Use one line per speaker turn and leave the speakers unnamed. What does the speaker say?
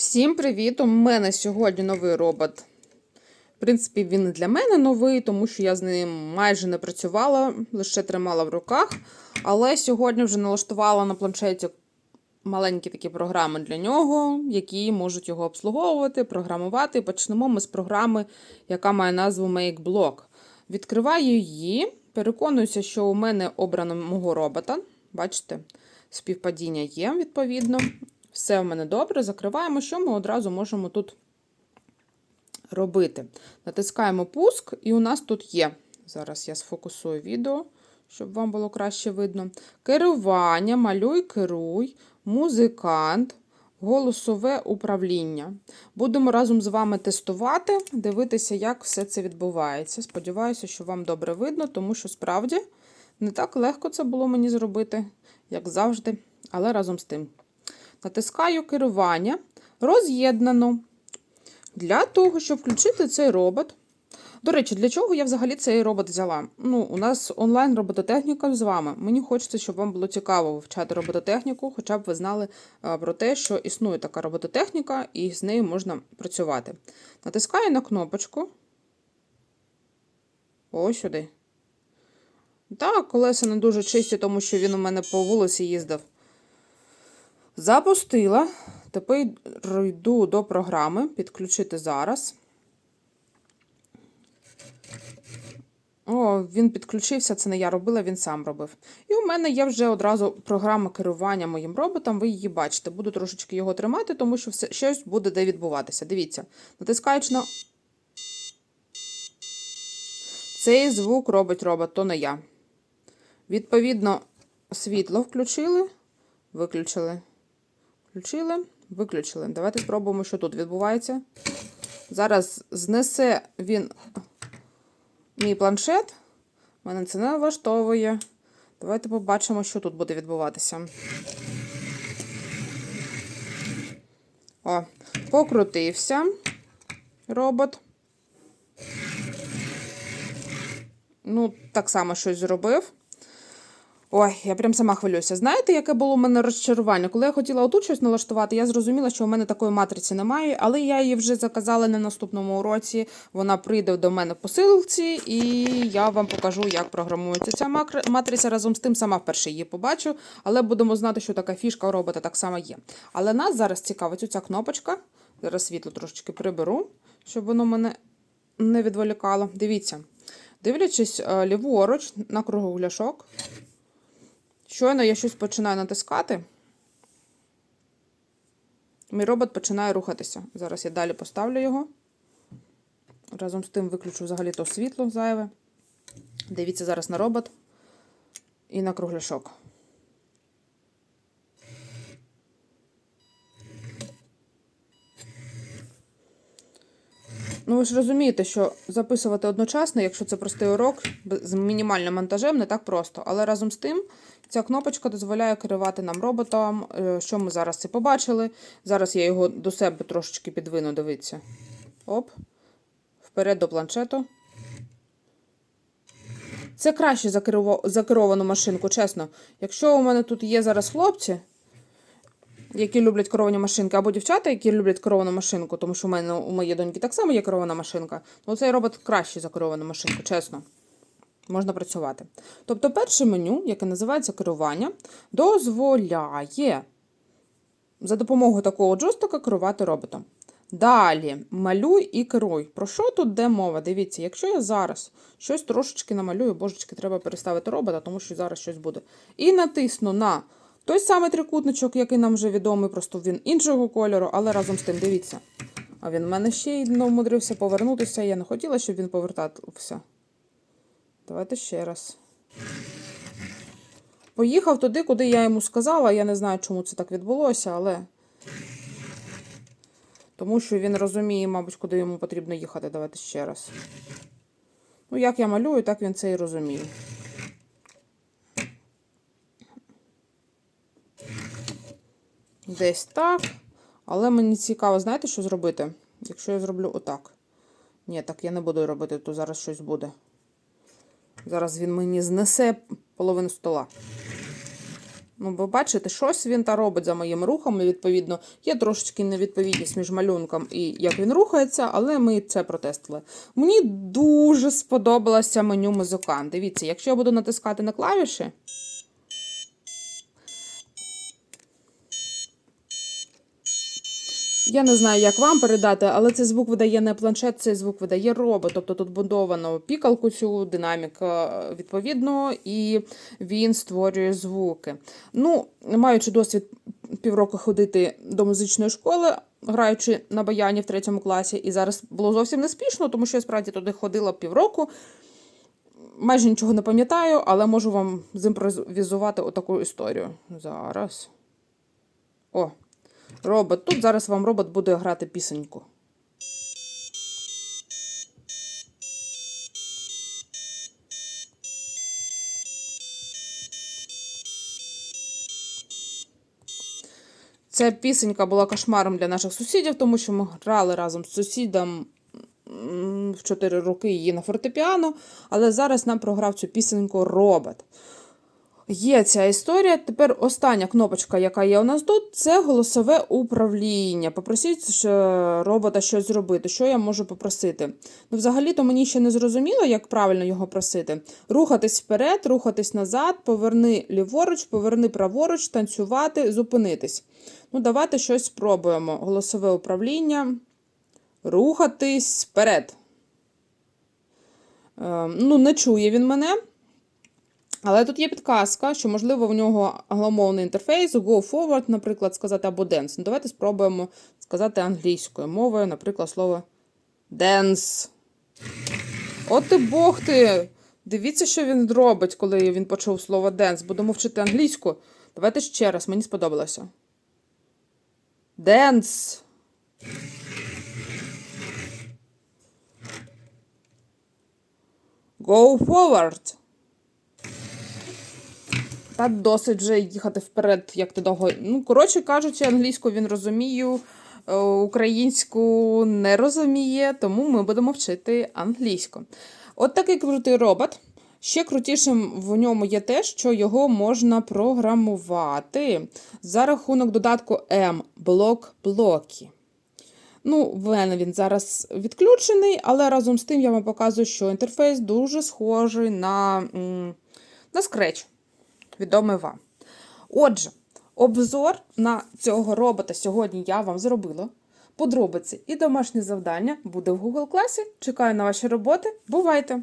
Всім привіт! У мене сьогодні новий робот. В принципі, він і для мене новий, тому що я з ним майже не працювала, лише тримала в руках. Але сьогодні вже налаштувала на планшеті маленькі такі програми для нього, які можуть його обслуговувати, програмувати. Почнемо ми з програми, яка має назву MakeBlock. Відкриваю її, переконуюся, що у мене обрано мого робота. Бачите, співпадіння є, відповідно. Все в мене добре. Закриваємо, що ми одразу можемо тут робити. Натискаємо пуск, і у нас тут є. Зараз я сфокусую відео, щоб вам було краще видно. Керування, малюй, керуй, музикант, голосове управління. Будемо разом з вами тестувати, дивитися, як все це відбувається. Сподіваюся, що вам добре видно, тому що справді не так легко це було мені зробити, як завжди, але разом з тим. Натискаю керування, роз'єднано. Для того, щоб включити цей робот. До речі, для чого я взагалі цей робот взяла? Ну, у нас онлайн робототехніка з вами. Мені хочеться, щоб вам було цікаво вивчати робототехніку, хоча б ви знали а, про те, що існує така робототехніка, і з нею можна працювати. Натискаю на кнопочку. Ось сюди. Так, колеса не дуже чисті, тому що він у мене по вулиці їздив. Запустила. Тепер йду до програми. Підключити зараз. О, він підключився, це не я робила, він сам робив. І у мене є вже одразу програма керування моїм роботом, ви її бачите. Буду трошечки його тримати, тому що все, щось буде де відбуватися. Дивіться, натискаючи на. Цей звук робить робот, то не я. Відповідно, світло включили, виключили. Включили, виключили. Давайте спробуємо, що тут відбувається. Зараз знесе він мій планшет. Мене це не влаштовує. Давайте побачимо, що тут буде відбуватися. О, покрутився робот. Ну, так само щось зробив. Ой, я прям сама хвилююся. Знаєте, яке було у мене розчарування? Коли я хотіла отут щось налаштувати, я зрозуміла, що у мене такої матриці немає, але я її вже заказала на наступному уроці. Вона прийде до мене в посилці, і я вам покажу, як програмується ця матриця. Разом з тим сама вперше її побачу, але будемо знати, що така фішка у робота так само є. Але нас зараз цікавить оця кнопочка. Зараз світло трошечки приберу, щоб воно мене не відволікало. Дивіться, дивлячись е, ліворуч на кругляшок. Щойно я щось починаю натискати. Мій робот починає рухатися. Зараз я далі поставлю його. Разом з тим виключу взагалі то світло зайве. Дивіться зараз на робот і на кругляшок. Ну, ви ж розумієте, що записувати одночасно, якщо це простий урок з мінімальним монтажем, не так просто. Але разом з тим, ця кнопочка дозволяє керувати нам роботом. Е, Що ми зараз це побачили? Зараз я його до себе трошечки підвину, дивіться. Оп. Вперед до планшету. Це краще за керовану машинку, чесно. Якщо у мене тут є зараз хлопці, які люблять керовані машинки, або дівчата, які люблять керовану машинку, тому що у мене у моєї доньки так само є керована машинка, то цей робот краще за керовану машинку, чесно. Можна працювати. Тобто, перше меню, яке називається керування, дозволяє за допомогою такого джойстика керувати роботом. Далі, малюй і керуй. Про що тут де мова? Дивіться, якщо я зараз щось трошечки намалюю, божечки, треба переставити робота, тому що зараз щось буде. І натисну на той самий трикутничок, який нам вже відомий, просто він іншого кольору, але разом з тим, дивіться. А він в мене ще й умудрився повернутися. Я не хотіла, щоб він повертався. Давайте ще раз. Поїхав туди, куди я йому сказала. Я не знаю, чому це так відбулося, але. Тому що він розуміє, мабуть, куди йому потрібно їхати. Давайте ще раз. Ну, як я малюю, так він це і розуміє. Десь так. Але мені цікаво, знаєте, що зробити? Якщо я зроблю отак. Ні, так я не буду робити, то зараз щось буде. Зараз він мені знесе половину стола. Ну, ви бачите, щось він та робить за моїми рухами. Відповідно, є трошечки невідповідність між малюнком і як він рухається, але ми це протестили. Мені дуже сподобалося меню музикант. Дивіться, якщо я буду натискати на клавіші. Я не знаю, як вам передати, але цей звук видає не планшет, цей звук видає робот. Тобто тут будовано пікалку цю динаміка відповідно, і він створює звуки. Ну, маючи досвід півроку ходити до музичної школи, граючи на баяні в третьому класі, і зараз було зовсім не спішно, тому що я справді туди ходила півроку. Майже нічого не пам'ятаю, але можу вам зімпровізувати отаку історію. Зараз. О, робот. Тут зараз вам робот буде грати пісеньку. Ця пісенька була кошмаром для наших сусідів, тому що ми грали разом з сусідом в 4 роки її на фортепіано, але зараз нам програв цю пісеньку робот. Є ця історія. Тепер остання кнопочка, яка є у нас тут, це голосове управління. Попросіть робота щось зробити. Що я можу попросити? Ну, взагалі-то мені ще не зрозуміло, як правильно його просити. Рухатись вперед, рухатись назад, поверни ліворуч, поверни праворуч, танцювати, зупинитись. Ну, давайте щось спробуємо. Голосове управління. Рухатись вперед. Е, ну, не чує він мене. Але тут є підказка, що, можливо, в нього англомовний інтерфейс, go forward, наприклад, сказати або dance. Ну, давайте спробуємо сказати англійською мовою, наприклад, слово dance. От ти бог ти! Дивіться, що він робить, коли він почув слово dance. Будемо вчити англійську. Давайте ще раз, мені сподобалося. Dance. Go forward. Та досить вже їхати вперед, як ти довго. Ну, коротше кажучи, англійську він розумію, е, українську не розуміє, тому ми будемо вчити англійську. От такий крутий робот. Ще крутішим в ньому є те, що його можна програмувати за рахунок додатку M блок блоки. Ну, в мене він зараз відключений, але разом з тим я вам показую, що інтерфейс дуже схожий на, м, на Scratch відомий вам. Отже, обзор на цього робота сьогодні я вам зробила. Подробиці і домашнє завдання буде в Google класі. Чекаю на ваші роботи. Бувайте!